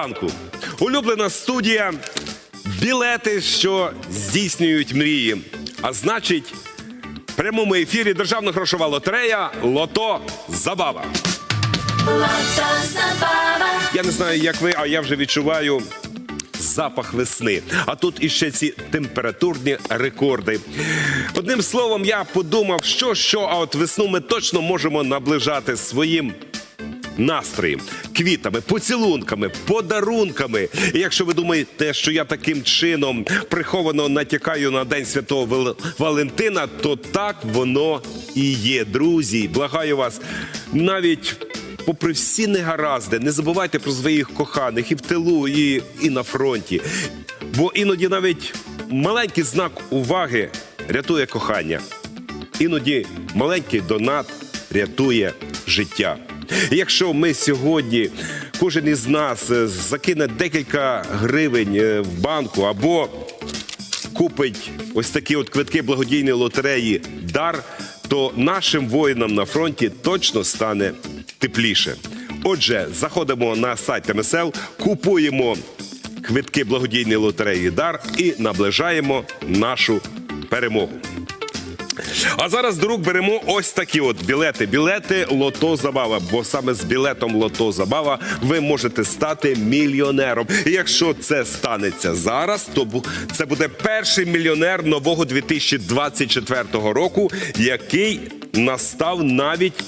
Ранку! Улюблена студія. Білети, що здійснюють мрії. А значить, в прямому ефірі Державна грошова лотерея Лото Забава. Я не знаю, як ви, а я вже відчуваю запах весни. А тут іще ці температурні рекорди. Одним словом, я подумав, що що, а от весну ми точно можемо наближати своїм настроєм, квітами, поцілунками, подарунками. І якщо ви думаєте, що я таким чином приховано натякаю на День Святого Валентина, то так воно і є. Друзі, благаю вас, навіть. Попри всі негаразди, не забувайте про своїх коханих і в тилу, і, і на фронті. Бо іноді навіть маленький знак уваги рятує кохання. Іноді маленький донат рятує життя. Якщо ми сьогодні, кожен із нас е, закине декілька гривень е, в банку або купить ось такі от квитки благодійної лотереї дар, то нашим воїнам на фронті точно стане тепліше. Отже, заходимо на сайт МСЛ, купуємо квитки благодійної лотереї дар і наближаємо нашу перемогу. А зараз до рук беремо ось такі от білети. Білети Лото Забава. Бо саме з білетом Лото Забава ви можете стати мільйонером. І якщо це станеться зараз, то це буде перший мільйонер нового 2024 року, який настав навіть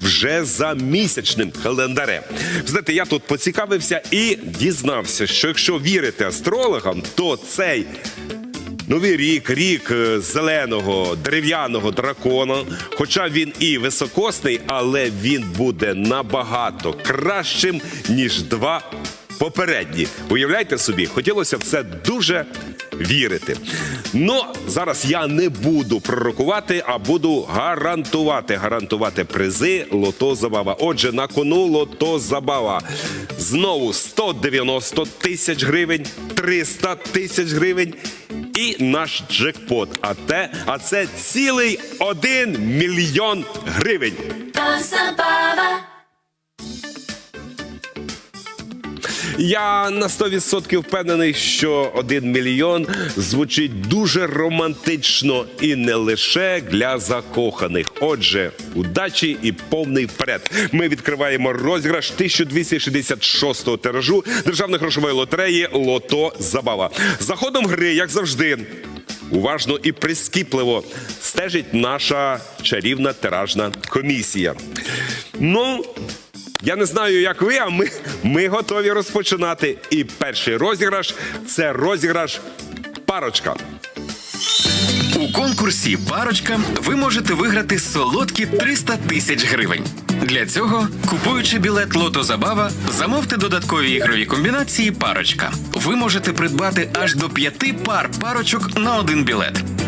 вже за місячним календарем. Знаєте, я тут поцікавився і дізнався, що якщо вірити астрологам, то цей Новий рік, рік е, зеленого дерев'яного дракона. Хоча він і високосний, але він буде набагато кращим, ніж два попередні. Уявляйте собі, хотілося в це дуже вірити. Ну, зараз я не буду пророкувати, а буду гарантувати. Гарантувати призи Лото Забава. Отже, на кону Лото Забава. Знову 190 тисяч гривень, 300 тисяч гривень і наш джекпот. А те, а це цілий один мільйон гривень. Я на 100% впевнений, що один мільйон звучить дуже романтично і не лише для закоханих. Отже, удачі і повний вперед. Ми відкриваємо розіграш 1266-го тиражу державної грошової лотереї Лото Забава. За ходом гри, як завжди. Уважно і прискіпливо стежить наша чарівна тиражна комісія. Ну, я не знаю, як ви, а ми, ми готові розпочинати. І перший розіграш це розіграш парочка. У конкурсі Парочка ви можете виграти солодкі 300 тисяч гривень. Для цього, купуючи білет Лото Забава, замовте додаткові ігрові комбінації Парочка. Ви можете придбати аж до п'яти пар парочок на один білет.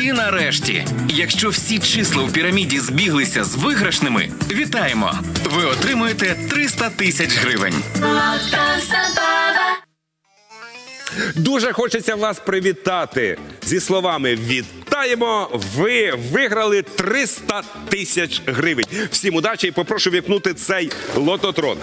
І нарешті, якщо всі числа в піраміді збіглися з виграшними, вітаємо! Ви отримуєте 300 тисяч гривень. Дуже хочеться вас привітати зі словами Вітаємо! Ви виграли 300 тисяч гривень. Всім удачі і попрошу вікнути цей лототрон.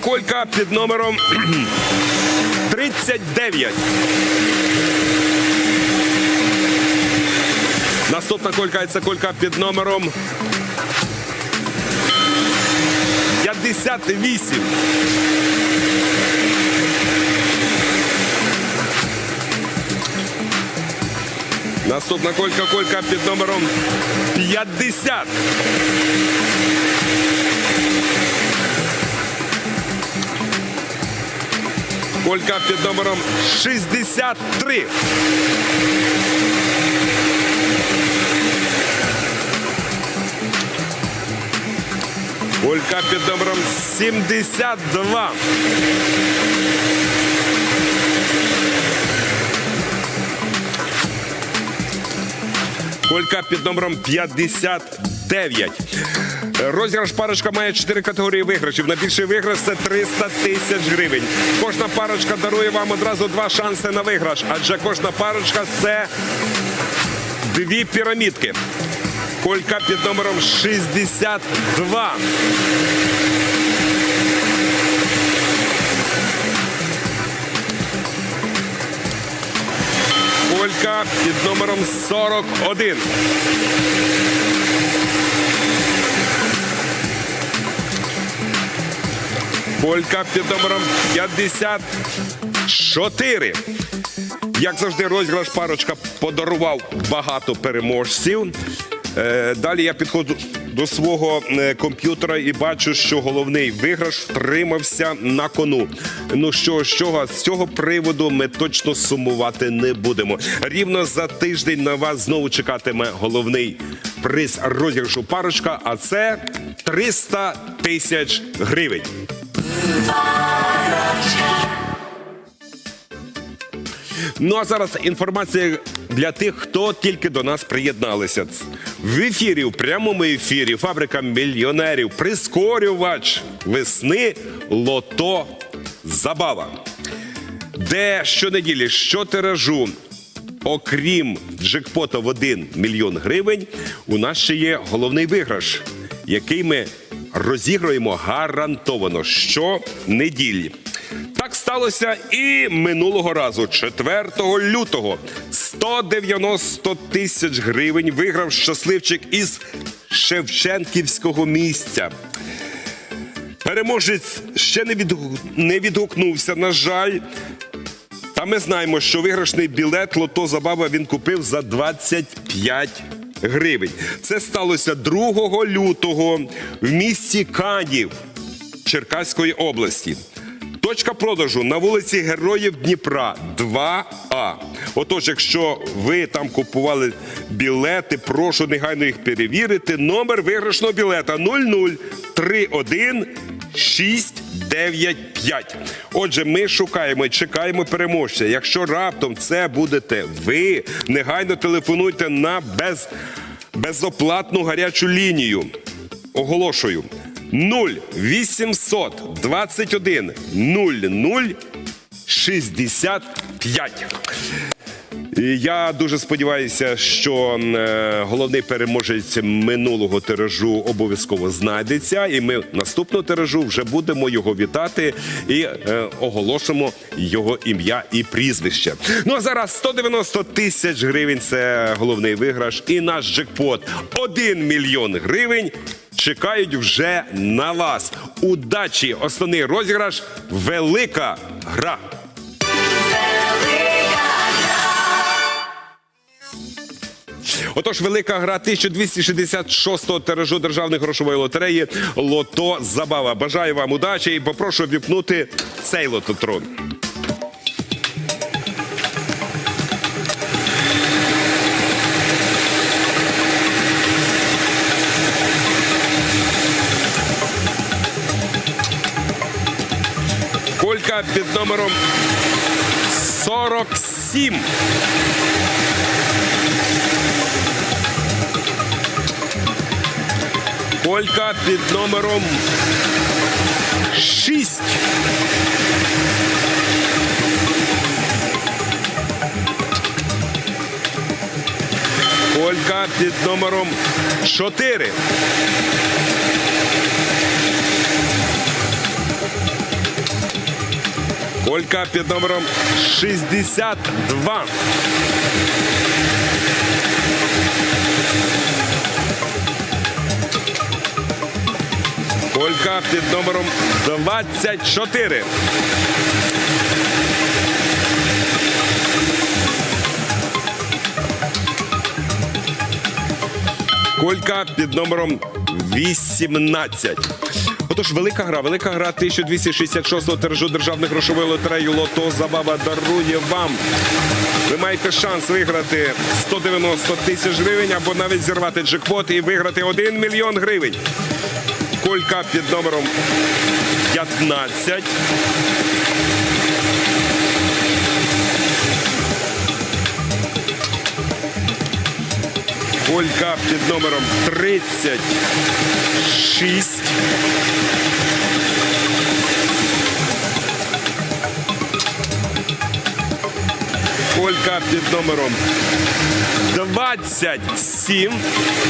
Колька під номером 39. Наступна колька це колька під номером 58. Наступна колька колька під номером 50. Колька під номером 63. Колька під номером 72. Колька під номером 59. Розіграш парочка має 4 категорії виграшів. Найбільший виграш це 300 тисяч гривень. Кожна парочка дарує вам одразу два шанси на виграш, адже кожна парочка це дві пірамідки. Колька під номером 62. Колька під номером 41. Колька під номером 54. Як завжди, розіграш парочка подарував багато переможців. Е, Далі я підходжу до свого е, комп'ютера і бачу, що головний виграш втримався на кону. Ну що з чого з цього приводу ми точно сумувати не будемо. Рівно за тиждень на вас знову чекатиме головний приз розіграшу парочка, а це 300 тисяч гривень. Ну а зараз інформація для тих, хто тільки до нас приєдналися. В ефірі, в прямому ефірі, фабрика мільйонерів, прискорювач весни Лото Забава. Де щонеділі, щотиражу, окрім джекпота в 1 мільйон гривень, у нас ще є головний виграш, який ми розіграємо гарантовано щонеділі. Так сталося і минулого разу, 4 лютого, 190 тисяч гривень виграв щасливчик із Шевченківського місця. Переможець ще не, відгу- не відгукнувся, на жаль. Та ми знаємо, що виграшний білет Лото Забава він купив за 25 гривень. Це сталося 2 лютого в місті Канів Черкаської області. Точка продажу на вулиці Героїв Дніпра 2А. Отож, якщо ви там купували білети, прошу негайно їх перевірити. Номер виграшного білета 0031 695. Отже, ми шукаємо і чекаємо переможця. Якщо раптом це будете ви, негайно телефонуйте на без, безоплатну гарячу лінію. Оголошую 0800 21 00 65. Я дуже сподіваюся, що е, головний переможець минулого тиражу обов'язково знайдеться, і ми наступного тиражу вже будемо його вітати і е, оголосимо його ім'я і прізвище. Ну а зараз 190 тисяч гривень це головний виграш, і наш джекпот 1 мільйон гривень. Чекають вже на вас. Удачі! Основний розіграш велика гра. Отож, велика гра 1266-го тиражу державної грошової лотереї Лото Забава. Бажаю вам удачі і попрошу віпнути цей лототрон. Колька під номером 47. Колька під номером 6. Колька під номером 4. Колька під номером 62. Колька під номером 24. Колька під номером 18. Отож, велика гра, велика гра 1266-го тиражу державної грошової лотереї Лото Забава дарує вам. Ви маєте шанс виграти 190 тисяч гривень або навіть зірвати джекпот і виграти 1 мільйон гривень. Колька під номером 15. Колька під номером 36. Колька під номером 27.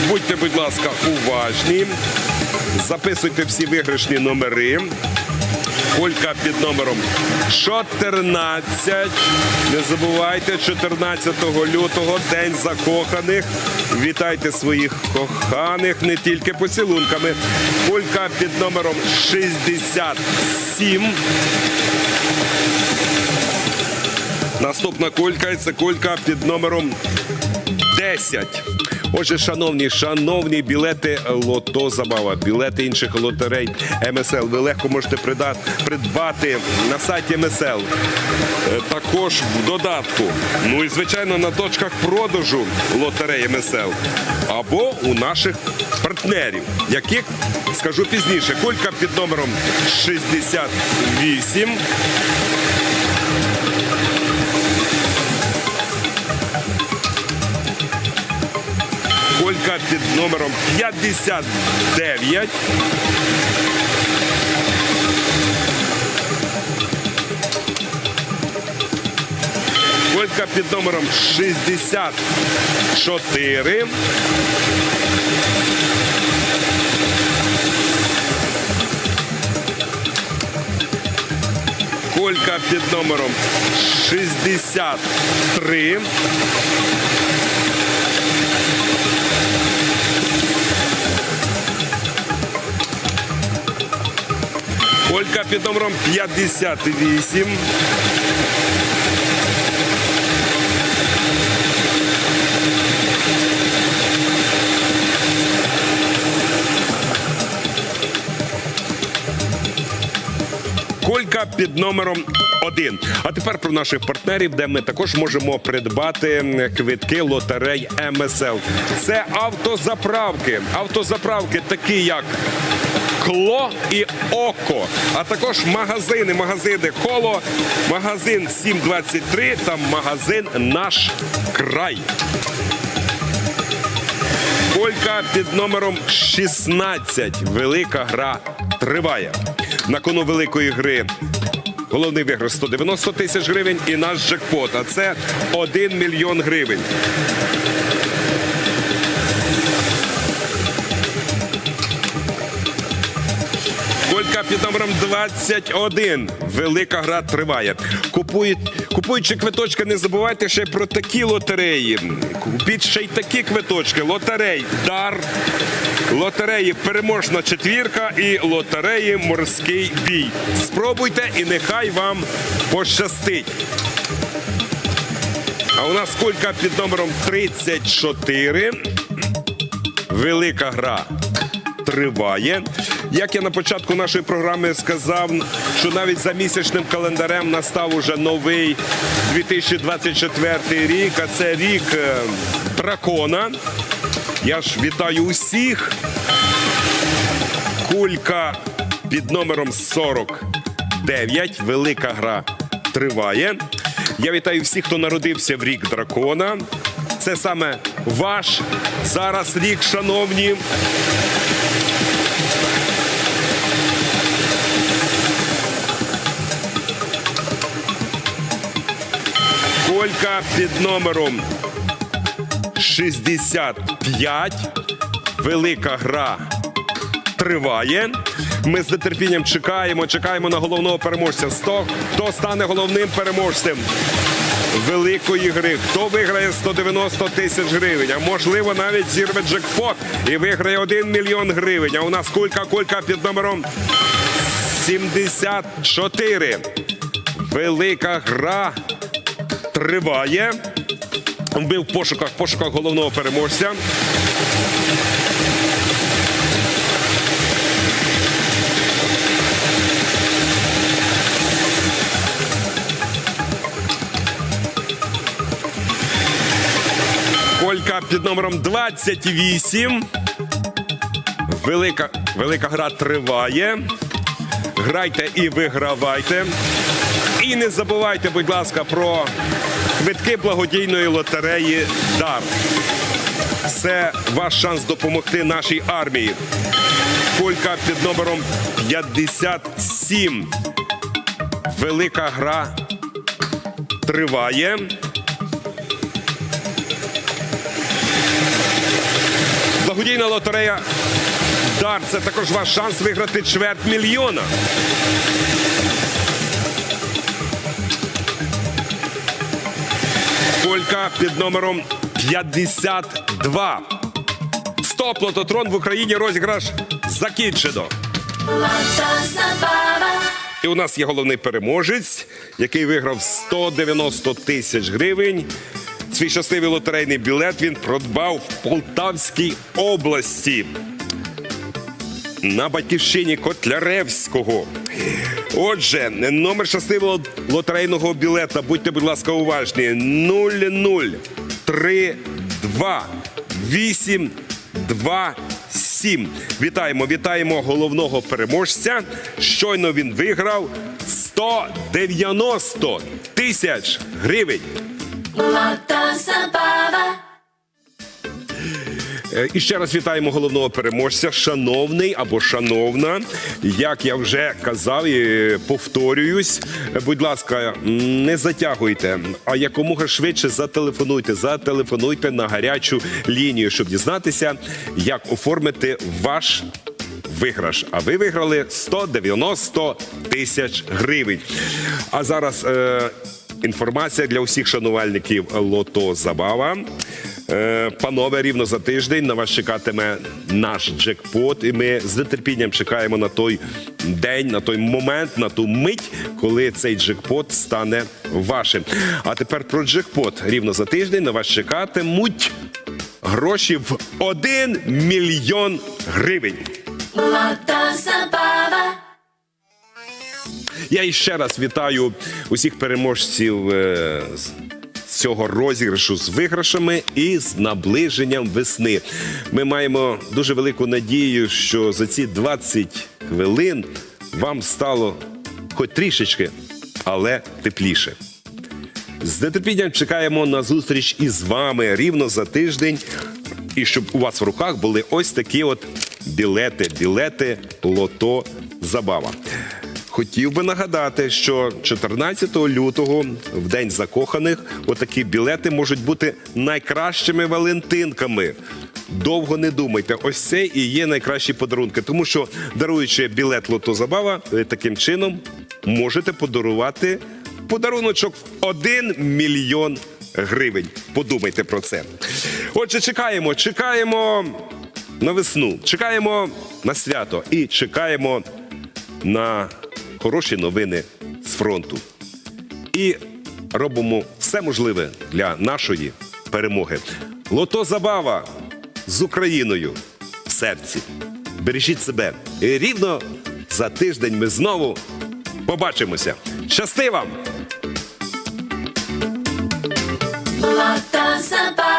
Будьте, будь ласка, уважні. Записуйте всі виграшні номери. Колька під номером 14. Не забувайте, 14 лютого День закоханих. Вітайте своїх коханих не тільки поцілунками. Колька під номером 67. Наступна колька це колька під номером 10. Отже, шановні, шановні білети Лото Забава, білети інших лотерей МСЛ. Ви легко можете придбати на сайті МСЛ. Е, Також в додатку. Ну і звичайно на точках продажу лотерей МСЛ. Або у наших партнерів, яких скажу пізніше. Колька під номером 68. Колька під номером 59. Колька під номером 64. Колька під номером 63. Колька під номером 58. Колька під номером 1. А тепер про наших партнерів, де ми також можемо придбати квитки лотерей МСЛ. Це автозаправки. Автозаправки такі як Кло і Око, а також магазини, магазини Коло, магазин 723 та магазин Наш край. Колька під номером 16. Велика гра триває. На кону великої гри. Головний виграш 190 тисяч гривень і наш джекпот. А це 1 мільйон гривень. Колька під номером 21. Велика гра триває. Купують, купуючи квиточки, не забувайте ще про такі лотереї. Купіть ще й такі квиточки. Лотерей Дар, лотереї Переможна четвірка і лотереї Морський бій. Спробуйте і нехай вам пощастить. А у нас колька під номером 34. Велика гра триває. Як я на початку нашої програми сказав, що навіть за місячним календарем настав уже новий 2024 рік, а це рік е, дракона. Я ж вітаю усіх. Кулька під номером 49. Велика гра триває. Я вітаю всіх, хто народився в рік дракона. Це саме ваш зараз рік, шановні. Колька під номером 65. Велика гра триває. Ми з нетерпінням чекаємо, чекаємо на головного переможця. Хто стане головним переможцем великої гри? Хто виграє 190 тисяч гривень? А можливо, навіть зірве джекпот і виграє 1 мільйон гривень. А у нас кулька, кулька під номером 74. Велика гра триває. Ми в пошуках, пошуках головного переможця. Колька під номером 28. Велика велика гра триває. Грайте і вигравайте. І не забувайте, будь ласка, про квитки благодійної лотереї Дар. Це ваш шанс допомогти нашій армії. Кулька під номером 57. Велика гра триває. Благодійна лотерея Дар це також ваш шанс виграти чверть мільйона. Колька під номером 52. Стоп, лототрон в Україні розіграш закінчено. І у нас є головний переможець, який виграв 190 тисяч гривень. Свій щасливий лотерейний білет він придбав в Полтавській області на батьківщині Котляревського. Отже, номер щасливого лотерейного білета, будьте, будь ласка, уважні. 0032 827. Вітаємо, вітаємо головного переможця. Щойно він виграв 190 тисяч гривень. Е, І ще раз вітаємо головного переможця, шановний або шановна. Як я вже казав і повторююсь, е, будь ласка, не затягуйте, а якомога швидше зателефонуйте. Зателефонуйте на гарячу лінію, щоб дізнатися, як оформити ваш виграш. А ви виграли 190 тисяч гривень. А зараз. Е- Інформація для усіх шанувальників Лото Забава. Е, Панове, рівно за тиждень на вас чекатиме наш джекпот, і ми з нетерпінням чекаємо на той день, на той момент, на ту мить, коли цей джекпот стане вашим. А тепер про джекпот. Рівно за тиждень на вас чекатимуть гроші в 1 мільйон гривень. Я іще раз вітаю усіх переможців е, цього розіграшу з виграшами і з наближенням весни. Ми маємо дуже велику надію, що за ці 20 хвилин вам стало хоч трішечки, але тепліше. З нетерпінням чекаємо на зустріч із вами рівно за тиждень. І щоб у вас в руках були ось такі от білети, білети лото забава. Хотів би нагадати, що 14 лютого, в день закоханих, отакі білети можуть бути найкращими валентинками. Довго не думайте, ось це і є найкращі подарунки, тому що даруючи білет лото забава, ви таким чином можете подарувати подаруночок в 1 мільйон гривень. Подумайте про це. Отже, чекаємо, чекаємо на весну, чекаємо на свято і чекаємо на хороші новини з фронту. І робимо все можливе для нашої перемоги. Лото забава з Україною в серці. Бережіть себе. І рівно за тиждень ми знову побачимося. Щасти вам! Lata Zabava.